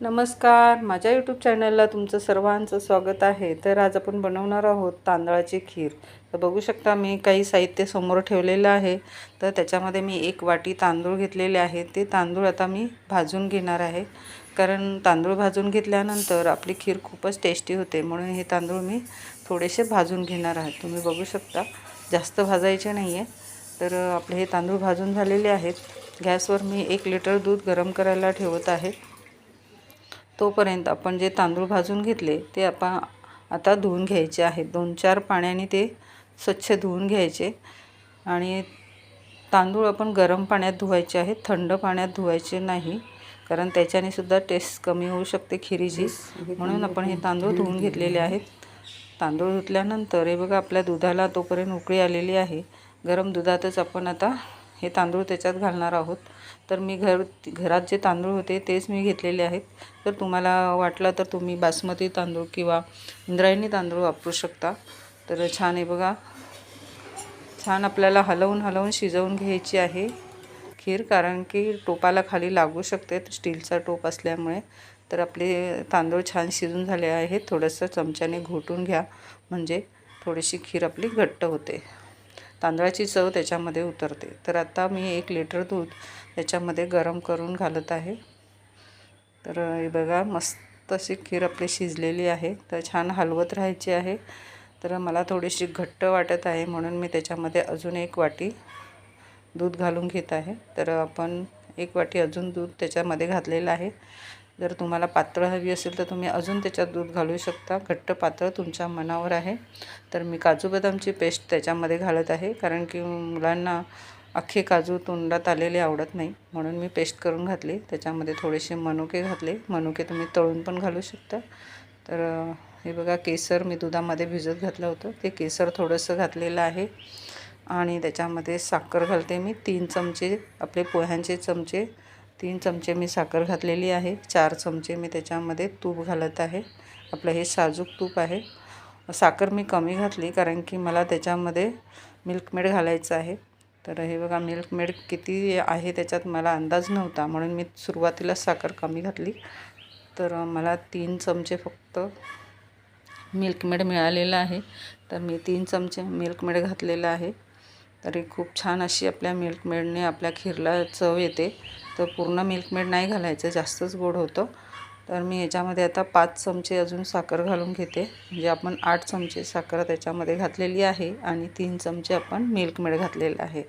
नमस्कार. माझ्या यूट्यूब चॅनलला तुमचं सर्वांचं स्वागत आहे. तर आज आपण बनवणार आहोत तांदळाची खीर. तर बघू शकता मी काही साहित्य समोर ठेवलेलं आहे. तर त्याच्यामध्ये मी एक वाटी तांदूळ घेतलेले आहे. ते तांदूळ आता मी भाजून घेणार आहे. कारण तांदूळ भाजून घेतल्यानंतर आपली खीर खूपच टेस्टी होते. म्हणून हे तांदूळ मी थोडेसे भाजून घेणार आहे. तुम्ही बघू शकता. जास्त भाजायचे नाही आहे तर आपले हे तांदूळ भाजून झालेले आहेत. गॅसवर मी एक लिटर दूध गरम करायला ठेवत आहे. तोपर्यंत आपण जे तांदूळ भाजून घेतले ते आपण आता धुवून घ्यायचे आहेत. दोन चार पाण्याने ते स्वच्छ धुवून घ्यायचे. आणि तांदूळ आपण गरम पाण्यात धुवायचे आहेत. थंड पाण्यात धुवायचे नाही कारण त्याच्याने सुद्धा टेस्ट कमी होऊ शकते खिरीची म्हणून आपण हे तांदूळ धुवून घेतलेले आहेत. तांदूळ धुतल्यानंतर हे बघा आपल्या दुधाला तोपर्यंत उकळी आलेली आहे. गरम दुधातच आपण आता हे तांदूळ त्याच्यात घालणार आहोत. तर मी घर घरात जे तांदूळ होते तेच मी घेतलेले आहेत. तर तुम्हाला वाटलं तर तुम्ही बासमती तांदूळ किंवा इंद्रायणी तांदूळ वापरू शकता. तर छान आहे बघा. छान आपल्याला हलवून हलवून शिजवून घ्यायची आहे खीर कारण की टोपाला खाली लागू शकते स्टीलचा टोप असल्यामुळे. तर आपले तांदूळ छान शिजून झाले आहेत. थोडंसं चमच्याने घोटून घ्या. म्हणजे थोडीशी खीर आपली घट्ट होते. तांदळाची चव त्याच्यामध्ये उतरते. तर आता मी एक लिटर दूध त्याच्यामध्ये गरम करून घालत आहे. तर हे बघा मस्त अशी खीर आपली शिजलेली आहे. तर छान हलवत राहायची आहे. तर मला थोडीशी घट्ट वाटत आहे म्हणून मी त्याच्यामध्ये अजून एक वाटी दूध घालून घेत आहे. तर आपण एक वाटी अजून दूध त्याच्यामध्ये घातलेलं आहे. जर तुम्हाला पातळ हवी असेल तर तुम्ही अजून त्याच्यात दूध घालू शकता. घट्ट पातळ तुमच्या मनावर आहे. तर मी काजू बदामची पेस्ट त्याच्यामध्ये घालत आहे. कारण की मुलांना अख्खे काजू तोंडात आलेले आवडत नाही. म्हणून मी पेस्ट करून घातली. त्याच्यामध्ये थोडेसे मनुके घातले. मनुके तुम्ही तळून पण घालू शकता. तर हे बघा केसर मी दुधामध्ये भिजत घातलं होतं. ते केसर थोडंसं घातलेलं आहे. आणि त्याच्यामध्ये साखर घालते मी. तीन चमचे आपले पोह्यांचे चमचे तीन चमचे मी साखर घातलेली आहे. चार चमचे मी त्याच्यामध्ये तूप घालत आहे. आपलं हे साजूक तूप आहे. साखर मी कमी घातली कारण की मला त्याच्यामध्ये मिल्कमेड घालायचं आहे. तर हे बघा मिल्कमेड किती आहे त्याच्यात मला अंदाज नव्हता. म्हणून मी सुरुवातीला साखर कमी घातली. तर मला तीन चमचे फक्त मिल्कमेड मिळालेलं आहे. तर मी तीन चमचे मिल्कमेड घातलेलं आहे. तरी खूप छान अशी आपल्या मिल्कमेडने आपल्या खीरला चव येते. तर पूर्ण मिल्कमेड नाही घालायचं जास्तच गोड होतं. तर मी याच्यामध्ये आता पाच चमचे अजून साखर घालून घेते. म्हणजे आपण आठ चमचे साखर त्याच्यामध्ये घातलेली आहे आणि तीन चमचे आपण मिल्कमेड घातलेलं आहे.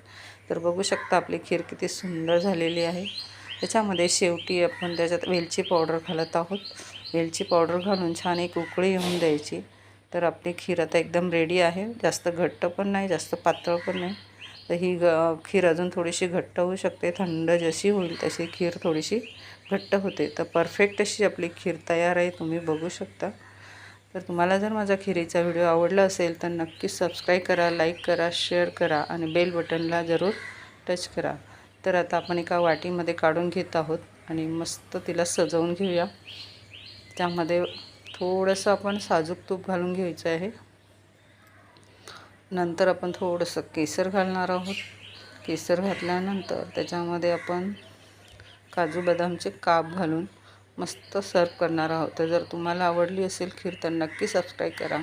तर बघू शकता आपली खीर किती सुंदर झालेली आहे. त्याच्यामध्ये शेवटी आपण त्याच्यात वेलची पावडर घालत आहोत. वेलची पावडर घालून छान एक उकळी येऊन द्यायची. तर आपली खीर आता एकदम रेडी आहे. जास्त घट्ट पण नाही जास्त पातळ पण नाही. तर ही ग खीर अजून थोडीशी घट्ट होऊ शकते. थंड जशी होईल तशी खीर थोडीशी घट्ट होते. तर परफेक्ट अशी आपली खीर तयार आहे. तुम्ही बघू शकता. तर तुम्हाला जर माझा खिरीचा व्हिडिओ आवडला असेल तर नक्की सबस्क्राईब करा लाईक करा शेअर करा आणि बेल बटनला जरूर टच करा. तर आता आपण एका वाटीमध्ये काढून घेत आहोत आणि मस्त तिला सजवून घेऊया. त्यामध्ये थोडंसं आपण साजूक तूप घालून घ्यायचं आहे. नंतर आपण थोडंसं केसर घालणार आहोत. केसर घातल्यानंतर त्याच्यामध्ये आपण काजू बदामचे काप घालून मस्त सर्व करणार आहोत. तर जर तुम्हाला आवडली असेल खीर तर नक्की सबस्क्राईब करा.